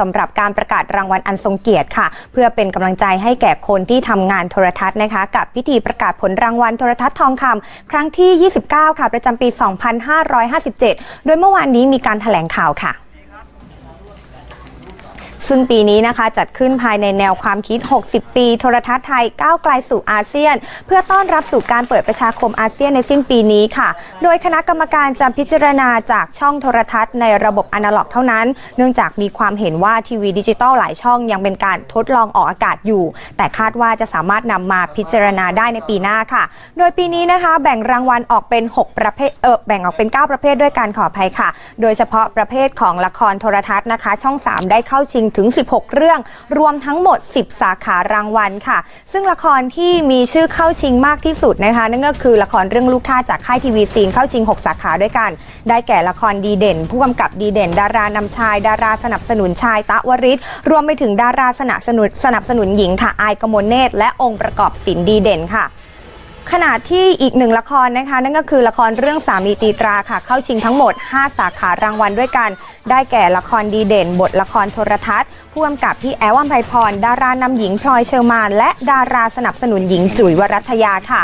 สำหรับการประกาศรางวัลอันทรงเกียรติค่ะ เพื่อเป็นกำลังใจให้แก่คนที่ทำงานโทรทัศน์นะคะ กับพิธีประกาศผลรางวัลโทรทัศน์ทองคำครั้งที่ 29 ค่ะ ประจำปี 2557 โดยเมื่อวานนี้มีการถแถลงข่าวค่ะ ซึ่งปีนี้นะคะจัดขึ้นภายในแนวความคิด 60 ปี โทรทัศน์ไทยก้าวไกลสู่อาเซียน เพื่อต้อนรับสู่การเปิดประชาคมอาเซียนในสิ้นปีนี้ค่ะ โดยคณะกรรมการจะพิจารณาจากช่องโทรทัศน์ในระบบอนาล็อกเท่านั้น เนื่องจากมีความเห็นว่าทีวีดิจิตอลหลายช่องยังเป็นการทดลองออกอากาศอยู่ แต่คาดว่าจะสามารถนำมาพิจารณาได้ในปีหน้าค่ะ โดยปีนี้นะคะ แบ่งรางวัลออกเป็น 6 ประเภทเออแบ่งออกเป็น 9 ประเภทด้วยการขออภัยค่ะ โดยเฉพาะประเภทของละครโทรทัศน์นะคะ ช่อง 3 ได้เข้าชิงถึง 16 เรื่อง รวมทั้งหมด 10 สาขารางวัลค่ะ ซึ่งละครที่มีชื่อเข้าชิงมากที่สุดนะคะ นั่นก็คือละครเรื่องลูกท่าจากค่ายทีวีซีนเข้าชิง 6 สาขาด้วยกัน ได้แก่ละครดีเด่น ผู้กำกับดีเด่น ดารานำชาย ดาราสนับสนุนชายตะวริศรวมไปถึงดาราสนับสนุนสนับสนุนหญิงค่ะอายกมลเนตรและองค์ประกอบศิลป์ดีเด่นค่ะ ขณะที่อีกหนึ่งละครนะคะ นั่นก็คือละครเรื่องสามีตีตราค่ะ เข้าชิงทั้งหมด 5 สาขารางวัลด้วยกัน ได้แก่ละครดีเด่น บทละครโทรทัศน์ผู้กำกับพี่แอลวัมไพพร ดารานำหญิงพลอยเชอร์มาน และดาราสนับสนุนหญิงจุ๋ยวรัตยาค่ะ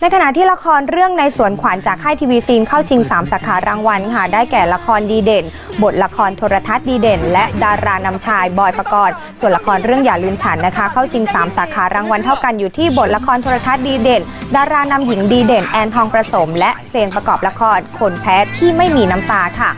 ในขณะที่ละครเรื่องในสวนขวัญจากค่ายทีวีซีนเข้าชิง 3 สาขารางวัลค่ะ ได้แก่ละครดีเด่น บทละครโทรทัศน์ดีเด่น และดารานำชายบอยประกรณ์ ส่วนละครเรื่องอย่าลืมฉันนะคะ เข้าชิง 3 สาขารางวัลเท่ากันอยู่ที่บทละครโทรทัศน์ดีเด่น ดารานำหญิงดีเด่นแอนทองประสม และเพลงประกอบละครคนแพ้ที่ไม่มีน้ำตาค่ะ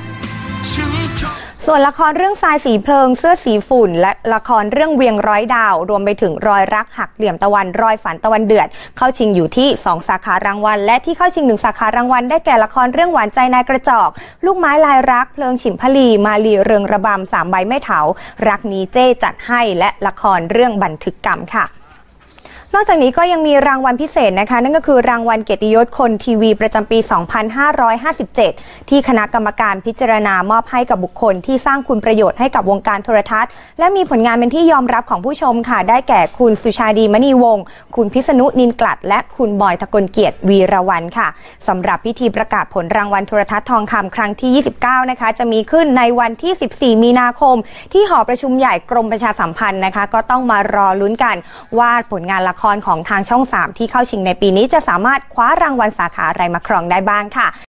ส่วนละครเรื่องทรายสีเพลิงเสื้อสีฝุ่น และละครเรื่องเวียงร้อยดาว รวมไปถึงรอยรักหักเหลี่ยมตะวันรอยฝันตะวันเดือด เข้าชิงอยู่ที่ 2 สาขารางวัล และที่เข้าชิงหนึ่งสาขารางวัลได้แก่ละครเรื่องหวานใจนายกระจอก ลูกไม้ลายรัก เพลิงฉิมพลี มาลีเรืองระบำสามใบไม่เถารักนี้เจ้จัดให้และละครเรื่องบันทึกกรรมค่ะ นอกจากนี้ก็ยังมีรางวัลพิเศษนะคะ นั่นก็คือรางวัลเกียรติยศคนทีวีประจำปี 2557 ที่คณะกรรมการพิจารณามอบให้กับบุคคลที่สร้างคุณประโยชน์ให้กับวงการโทรทัศน์ และมีผลงานเป็นที่ยอมรับของผู้ชมค่ะ ได้แก่คุณสุชาดีมณีวงศ์คุณพิษณุนินกลัด และคุณบอยทะกลเกียรติวีรวันค่ะสำหรับพิธีประกาศผลรางวัลโทรทัศน์ทองคำครั้งที่ 29 นะคะ จะมีขึ้นในวันที่ 14 มีนาคม ที่หอประชุมใหญ่กรมประชาสัมพันธ์นะคะ ก็ต้องมารอลุ้นกันว่าผลงานละครของทางช่อง 3 ที่เข้าชิงในปีนี้จะสามารถคว้ารางวัลสาขาอะไรมาครองได้บ้างค่ะ